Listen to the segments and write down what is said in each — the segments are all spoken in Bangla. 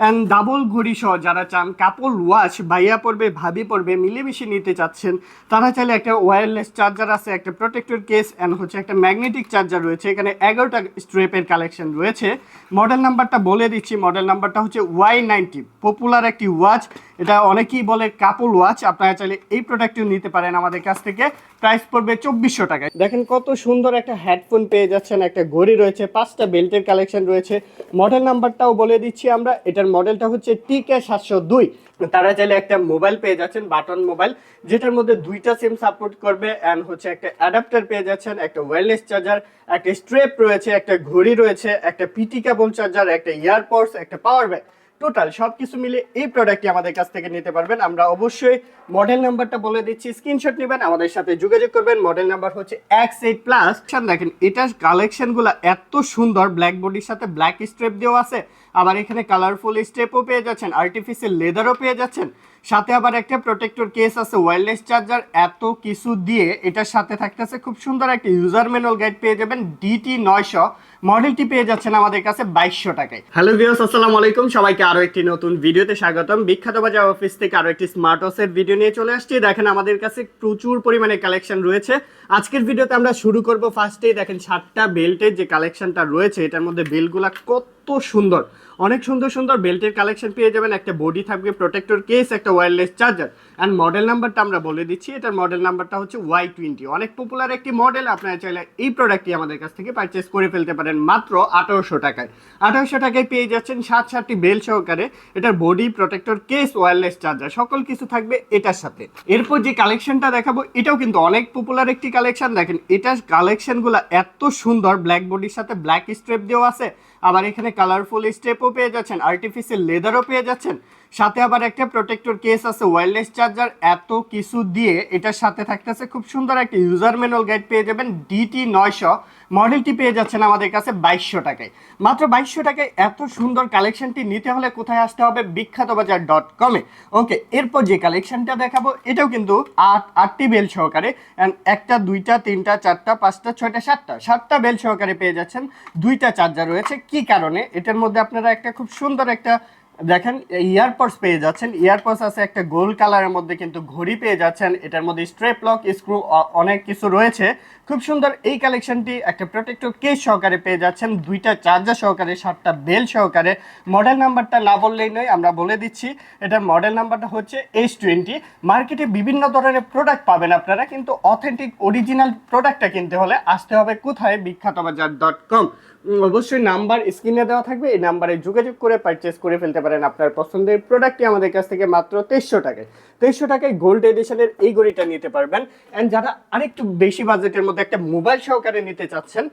অ্যান্ড ডাবল ঘড়ি সহ যারা চান কাপল ওয়াচ ভাইয়া পড়বে, ভাবি পড়বে, মিলেমিশে নিতে চাচ্ছেন, তারা চাইলে একটা ওয়্যারলেস চার্জার আছে, একটা প্রোটেক্টর কেস অ্যান্ড হচ্ছে একটা ম্যাগনেটিক চার্জার রয়েছে। এখানে এগারোটা স্ট্রেপের কালেকশন রয়েছে। মডেল নাম্বারটা বলে দিচ্ছি। মডেল নাম্বারটা হচ্ছে ওয়াই নাইনটি পপুলার একটি ওয়াচ এটা অনেকেই বলে কাপল ওয়াচ আপনারা চাইলে এই প্রোডাক্টটিও নিতে পারেন আমাদের কাছ থেকে। প্রাইস পড়বে চব্বিশশো টাকায়। দেখেন কত সুন্দর একটা হেডফোন পেয়ে যাচ্ছেন, একটা ঘড়ি রয়েছে, পাঁচটা বেল্টের কালেকশন রয়েছে। মডেল নাম্বারটাও বলে দিচ্ছি আমরা, এটার মডেলটা হচ্ছে টিকে সাতশো দুই। তারা চাইলে একটা মোবাইল পেয়ে যাচ্ছেন বাটন মোবাইল যেটার মধ্যে দুইটা সিম সাপোর্ট করবে অ্যান্ড হচ্ছে একটা অ্যাডাপ্টার পেয়ে যাচ্ছেন, একটা ওয়্যারলেস চার্জার একটা স্ট্রেপ রয়েছে, একটা ঘড়ি রয়েছে, একটা পিটি কেবল চার্জার একটা ইয়ারপডস একটা পাওয়ার ব্যাগ টোটাল সব কিছু মিলে এই প্রোডাক্টটি আমাদের কাছ থেকে নিতে পারবেন। আমরা অবশ্যই মডেল নাম্বারটা বলে দিচ্ছি স্ক্রিনশট নেবেন, আমাদের সাথে যোগাযোগ করবেন। মডেল নাম্বার হচ্ছে এক্স এইট প্লাস দেখেন, এটার কালেকশনগুলো এত সুন্দর ব্ল্যাক বডির সাথে ব্ল্যাক স্ট্রেপ দেওয়া আছে। আবার এখানে কালারফুল স্টেপও পেয়ে যাচ্ছেন আর্টিফিশিয়াল লেদারও পেয়ে যাচ্ছেন। সাথে আবার একটা প্রোটেক্টর কেস আছে ওয়্যারলেস চার্জার এত কিছু দিয়ে এটার সাথে থাকতেছে, খুব সুন্দর একটা ইউজার ম্যানুয়াল গাইড পেয়ে যাবেন ডিটি নয়শো। মডেলটি পেয়ে যাচ্ছেন আমাদের কাছে বাইশশো টাকায়। হ্যালো ভিউস আসসালামু আলাইকুম। সবাইকে আরও একটি নতুন ভিডিওতে স্বাগতম। বিখ্যাত বাজার অফিস থেকে আরও একটি স্মার্ট ওয়াচের ভিডিও নিয়ে চলে আসছি। দেখেন আমাদের কাছে প্রচুর পরিমাণে কালেকশন রয়েছে। আজকের ভিডিওতে আমরা শুরু করব ফার্স্টেই দেখেন সাতটা বেল্টের যে কালেকশনটা রয়েছে, এটার মধ্যে বেলগুলা কত সুন্দর। অনেক সুন্দর সুন্দর বেল্টের কালেকশন পেয়ে যাবেন, একটা বডি থাকবে প্রোটেক্টর কেস একটা ওয়্যারলেস চার্জার অ্যান্ড মডেল নাম্বারটা আমরা বলে দিচ্ছি। এটার মডেল নাম্বারটা হচ্ছে ওয়াই টোয়েন্টি অনেক পপুলার একটি মডেল আপনারা চাইলে এই প্রোডাক্টটি আমাদের কাছ থেকে পারচেস করে ফেলতে পারেন মাত্র আঠারোশো টাকায়। আঠারোশো টাকায় পেয়ে যাচ্ছেন সাত সাতটি বেল সহকারে এটার body protector case wireless charger সকল কিছু থাকবে এটার সাথে। এরপর যে কালেকশনটা দেখাবো, এটাও কিন্তু অনেক পপুলার একটি কালেকশন দেখেন, এটার কালেকশনগুলো এত সুন্দর ব্ল্যাক বডির সাথে ব্ল্যাক স্ট্রেপ দেওয়া আছে। আবার এখানে কালারফুল স্টেপও পেয়ে যাচ্ছেন আর্টিফিশিয়াল লেদারও পেয়ে যাচ্ছেন। সাথে আবার একটা প্রোটেক্টর কেস আছে ওয়্যারলেস চার্জার এত কিছু দিয়ে এটার সাথে থাকতেছে খুব সুন্দর একটা ইউজার ম্যানুয়াল গাইড পেয়ে যাবেন ডিটি নয়শো মডেলটি পেয়ে যাচ্ছেন আমাদের কাছে বাইশশো টাকায়। মাত্র বাইশশো টাকায় এত সুন্দর কালেকশনটি নিতে হলে কোথায় আসতে হবে? বিখ্যাত বাজার ডট কমে ওকে এরপর যে কালেকশনটা দেখাবো, এটাও কিন্তু আট, আটটি বেল সহকারে, and একটা, দুইটা, তিনটা, চারটা, পাঁচটা, ছয়টা, সাতটা সাতটা বেল সহকারে পেয়ে যাচ্ছেন। দুইটা চার্জার রয়েছে, কি কারণে? এটার মধ্যে আপনারা একটা খুব সুন্দর একটা দেখেন ইয়ারপডস পেয়ে যাচ্ছেন। ইয়ারপডস আছে একটা গোল্ড কালারের মধ্যে কিন্তু ঘড়ি পেয়ে যাচ্ছেন। এটার মধ্যে স্ট্রেপ লক স্ক্রু অনেক কিছু রয়েছে। খুব সুন্দর এই কালেকশনটি একটা প্রোটেক্টর কেস সহকারে পেয়ে যাচ্ছেন। দুইটা চার্জার সহকারে, সাতটা বেল সহকারে। মডেল নাম্বারটা না বললেই নয়, আমরা বলে দিচ্ছি। এটার মডেল নাম্বারটা হচ্ছে এস টোয়েন্টি মার্কেটে বিভিন্ন ধরনের প্রোডাক্ট পাবেন আপনারা, কিন্তু অথেন্টিক অরিজিনাল প্রোডাক্টটা কিনতে হলে আসতে হবে কোথায়? বিখ্যাত বাজার ডট কম অবশ্যই নাম্বার স্ক্রিনে দেওয়া থাকবে। এই নাম্বারে যোগাযোগ করে পারচেস করে ফেলতে পারেন। আপনার পছন্দের প্রোডাক্টটি আমাদের কাছ থেকে মাত্র তেইশশো টাকায়। তেইশশো টাকায় গোল্ড এডিশনের এই ঘড়িটা নিতে পারবেন। অ্যান্ড যারা আরেকটু বেশি বাজেটের মধ্যে একটা মোবাইল সহকারে নিতে চাচ্ছেন,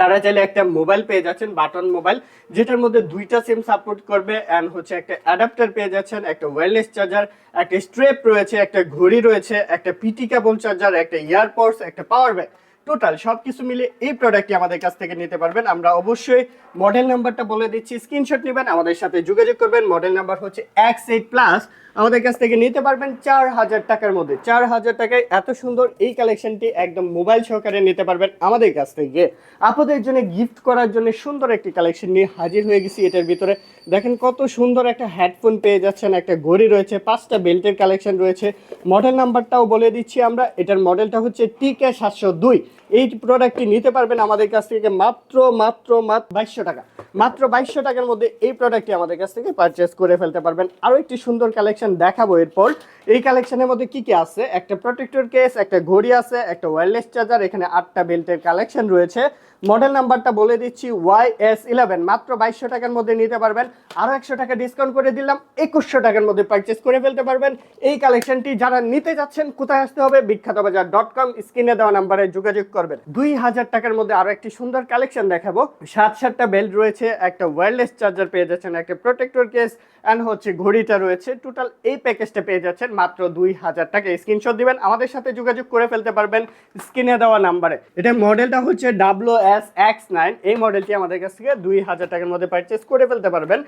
তারা চাইলে একটা মোবাইল পেয়ে যাচ্ছেন বাটন মোবাইল যেটার মধ্যে দুইটা সিম সাপোর্ট করবে অ্যান্ড হচ্ছে একটা অ্যাডাপ্টার পেয়ে যাচ্ছেন, একটা ওয়্যারলেস চার্জার একটা স্ট্রেপ রয়েছে, একটা ঘড়ি রয়েছে, একটা পিটি কেবল চার্জার একটা ইয়ারপডস একটা পাওয়ার ব্যাগ টোটাল সব কিছু মিলে এই প্রোডাক্টটি আমাদের কাছ থেকে নিতে পারবেন। আমরা অবশ্যই মডেল নাম্বারটা বলে দিচ্ছি স্ক্রিনশট নেবেন, আমাদের সাথে যোগাযোগ করবেন। মডেল নাম্বার হচ্ছে এক্স এইট প্লাস আমাদের কাছ থেকে নিতে পারবেন চার হাজার টাকার মধ্যে। চার হাজার টাকায় এত সুন্দর এই কালেকশনটি একদম মোবাইল সহকারে নিতে পারবেন আমাদের কাছ থেকে। আপনাদের জন্য গিফট করার জন্য সুন্দর একটি কালেকশন নিয়ে হাজির হয়ে গেছি এটার ভিতরে। দেখেন কত সুন্দর একটা হেডফোন পেয়ে যাচ্ছেন, একটা ঘড়ি রয়েছে, পাঁচটা বেল্টের কালেকশন রয়েছে। মডেল নাম্বারটাও বলে দিচ্ছি আমরা, এটার মডেলটা হচ্ছে টিকে সাতশো দুই। এই প্রোডাক্টটি নিতে পারবেন আমাদের কাছ থেকে মাত্র মাত্র মাত্র বাইশশো টাকা। মাত্র বাইশশো টাকার মধ্যে এই প্রোডাক্টটি আমাদের কাছ থেকে পারচেস করে ফেলতে পারবেন। আরও একটি সুন্দর কালেকশন দেখাবো এরপর। এই কালেকশনের মধ্যে কি কি আছে? একটা প্রোটেক্টর কেস একটা ঘড়ি আছে, একটা ওয়্যারলেস চার্জার এখানে আটটা বেল্টের কালেকশন রয়েছে। মডেল নাম্বারটা বলে দিচ্ছি ওয়াই এস ইলেভেন। মাত্র বাইশশো টাকার মধ্যে নিতে পারবেন। আরও একশো টাকা ডিসকাউন্ট করে দিলাম। একুশশো টাকার মধ্যে পারচেস করে ফেলতে পারবেন। এই কালেকশনটি যারা নিতে যাচ্ছেন, কোথায় আসতে হবে? বিখ্যাত বাজার ডট কম স্ক্রিনে দেওয়া নাম্বারে যোগাযোগ করবেন। দুই হাজার টাকার মধ্যে আরও একটি সুন্দর কালেকশন দেখাবো। সাত সাতটা বেল্ট রয়েছে, একটা ওয়্যারলেস চার্জার পেয়ে যাচ্ছেন, একটা প্রোটেক্টর কেস অ্যান্ড হচ্ছে ঘড়িটা রয়েছে টোটাল এই প্যাকেজটা পেয়ে যাচ্ছেন মাত্র দুই হাজার টাকা। স্ক্রিনশট দিবেন, আমাদের সাথে যোগাযোগ করে ফেলতে পারবেন স্ক্রিনে দেওয়া নাম্বারে। এটা মডেলটা হচ্ছে ডাব্লু এস এক্স নাইন এই মডেলটি আমাদের কাছ থেকে দুই হাজার টাকার মধ্যে পারচেস করে ফেলতে পারবেন।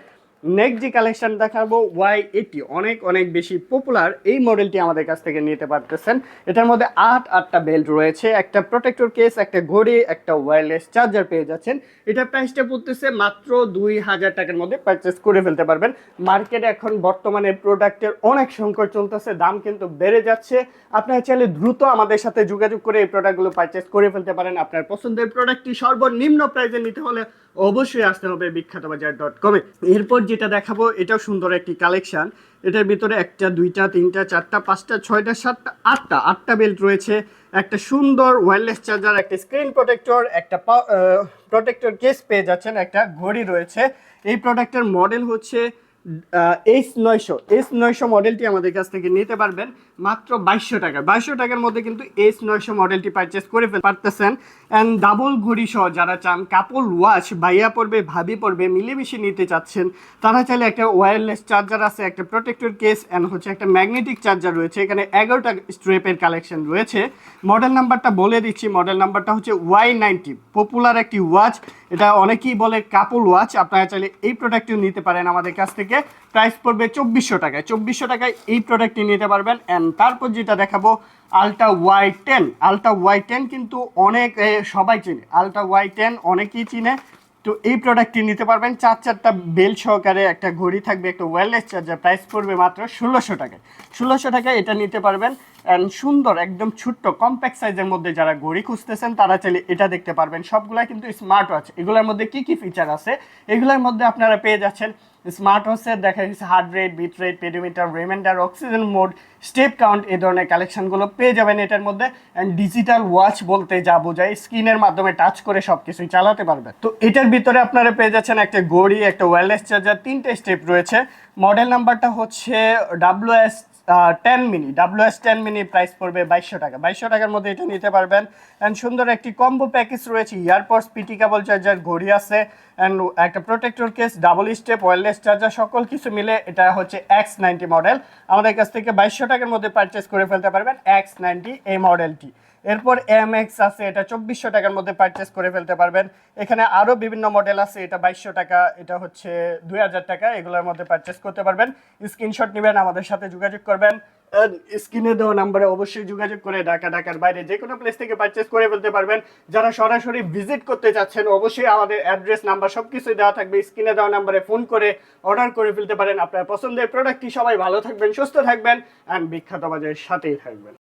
নেক্সট যে কালেকশন দেখাবো ওয়াই এইটি অনেক অনেক বেশি পপুলার এই মডেলটি আমাদের কাছ থেকে নিতে পারতেছেন। এটার মধ্যে আট, আটটা বেল্ট রয়েছে, একটা প্রোটেক্টর কেস একটা ঘড়ি, একটা ওয়্যারলেস চার্জার পেয়ে যাচ্ছেন। এটার প্রাইসটা পড়তেছে মাত্র দুই হাজার টাকার মধ্যে পারচেস করে ফেলতে পারবেন। মার্কেটে এখন বর্তমানে প্রোডাক্টের অনেক সংকট চলতেছে, দাম কিন্তু বেড়ে যাচ্ছে। আপনারা চাইলে দ্রুত আমাদের সাথে যোগাযোগ করে এই প্রোডাক্টগুলো পারচেস করে ফেলতে পারেন। আপনার পছন্দের প্রোডাক্টটি সর্বনিম্ন প্রাইসে নিতে হলে অবশ্যই আসতে হবে বিখ্যাত বাজার ডট কমে এরপর যেটা দেখাবো, এটাও সুন্দর একটি কালেকশান। এটার ভিতরে একটা, দুইটা, তিনটা, চারটা, পাঁচটা, ছয়টা, সাতটা, আটটা আটটা বেল্ট রয়েছে। একটা সুন্দর ওয়্যারলেস চার্জার একটা স্ক্রিন প্রোটেক্টর একটা প্রোটেক্টর কেস পেয়ে যাচ্ছেন, একটা ঘড়ি রয়েছে। এই প্রোডাক্টের মডেল হচ্ছে এইচ নয়শো এইচ নয়শো মডেলটি আমাদের কাছ থেকে নিতে পারবেন মাত্র বাইশশো টাকা। বাইশশো টাকার মধ্যে কিন্তু এইচ নয়শো মডেলটি পারচেস করে ফেলতে পারতেছেন। অ্যান্ড ডাবল ঘড়ি সহ যারা চান কাপল ওয়াচ ভাইয়া পড়বে, ভাবি পড়বে, মিলেমিশে নিতে চাচ্ছেন, তারা চাইলে একটা ওয়্যারলেস চার্জার আছে, একটা প্রোটেক্টর কেস অ্যান্ড হচ্ছে একটা ম্যাগনেটিক চার্জার রয়েছে। এখানে এগারোটা স্ট্রেপের কালেকশন রয়েছে। মডেল নাম্বারটা বলে দিচ্ছি। মডেল নাম্বারটা হচ্ছে ওয়াই নাইনটি পপুলার একটি ওয়াচ এটা অনেকেই বলে কাপল ওয়াচ আপনারা চাইলে এই প্রোডাক্টটিও নিতে পারেন আমাদের কাছ থেকে। প্রাইস পড়বে চব্বিশশো টাকায়। চব্বিশশো টাকায় এই প্রোডাক্টটি নিতে পারবেন। অ্যান্ড তারপর যেটা দেখাবো ultra Y ten ultra Y ten কিন্তু অনেক সবাই চিনে। আলট্রা ওয়াই টেন অনেকেই চিনে। তো এই প্রোডাক্টটি নিতে পারবেন। চার চারটা বেল সহকারে একটা ঘড়ি থাকবে, একটা ওয়্যারলেস চার্জার প্রাইস পড়বে মাত্র ষোলোশো টাকায়। ষোলোশো টাকায় এটা নিতে পারবেন। অ্যান্ড সুন্দর, একদম ছোট্ট কম্প্যাক্ট সাইজের মধ্যে যারা ঘড়ি খুঁজতেছেন, তারা চাইলে এটা দেখতে পারবেন। সবগুলাই কিন্তু স্মার্ট ওয়াচ এগুলোর মধ্যে কি কি ফিচার আছে? এগুলোর মধ্যে আপনারা পেয়ে যাচ্ছেন স্মার্ট ওয়াচের দেখা গেছে heart rate beat rate pedometer reminder oxygen mode step count এই ধরনের কালেকশনগুলো পেয়ে যাবেন এটার মধ্যে। অ্যান্ড ডিজিটাল ওয়াচ বলতে যা বোঝায় স্ক্রিনের মাধ্যমে টাচ করে সব কিছুই চালাতে পারবেন। তো এটার ভিতরে আপনারা পেয়ে যাচ্ছেন একটা ঘড়ি, একটা ওয়্যারলেস চার্জার তিনটে স্টেপ রয়েছে। মডেল নাম্বারটা হচ্ছে W S ten mini W S ten mini price পড়বে বাইশশো টাকা। বাইশশো টাকার মধ্যে এটা নিতে পারবেন। অ্যান্ড সুন্দর একটি কম্বো প্যাকেজ রয়েছে ইয়ারপডস পিটি কেবল চার্জার ঘড়ি আছে। অ্যান্ড একটা protector case double step wireless charger সকল কিছু মিলে এটা হচ্ছে এক্স নাইনটি মডেল আমাদের কাছ থেকে বাইশশো টাকার মধ্যে পারচেস করে ফেলতে পারবেন এক্স নাইনটি এই মডেলটি এরপর এম এক্স আছে, এটা চব্বিশশো টাকার মধ্যে পারচেস করে ফেলতে পারবেন। এখানে আরও বিভিন্ন মডেল আছে, এটা বাইশশো টাকা, এটা হচ্ছে দুই হাজার টাকা, এগুলোর মধ্যে পারচেস করতে পারবেন। স্ক্রিনশট নেবেন, আমাদের সাথে যোগাযোগ করবেন। স্ক্রিনে দেওয়া নাম্বারে অবশ্যই যোগাযোগ করে ঢাকা, ঢাকার বাইরে যে কোনো প্লেস থেকে পারচেস করে ফেলতে পারবেন। যারা সরাসরি ভিজিট করতে চাচ্ছেন, অবশ্যই আমাদের অ্যাড্রেস নাম্বার সব কিছুই দেওয়া থাকবে। স্ক্রিনে দেওয়া নাম্বারে ফোন করে অর্ডার করে ফেলতে পারেন। আপনার পছন্দের প্রোডাক্টটি সবাই ভালো থাকবেন, সুস্থ থাকবেন অ্যান্ড বিখ্যাত বাজারের সাথেই থাকবেন।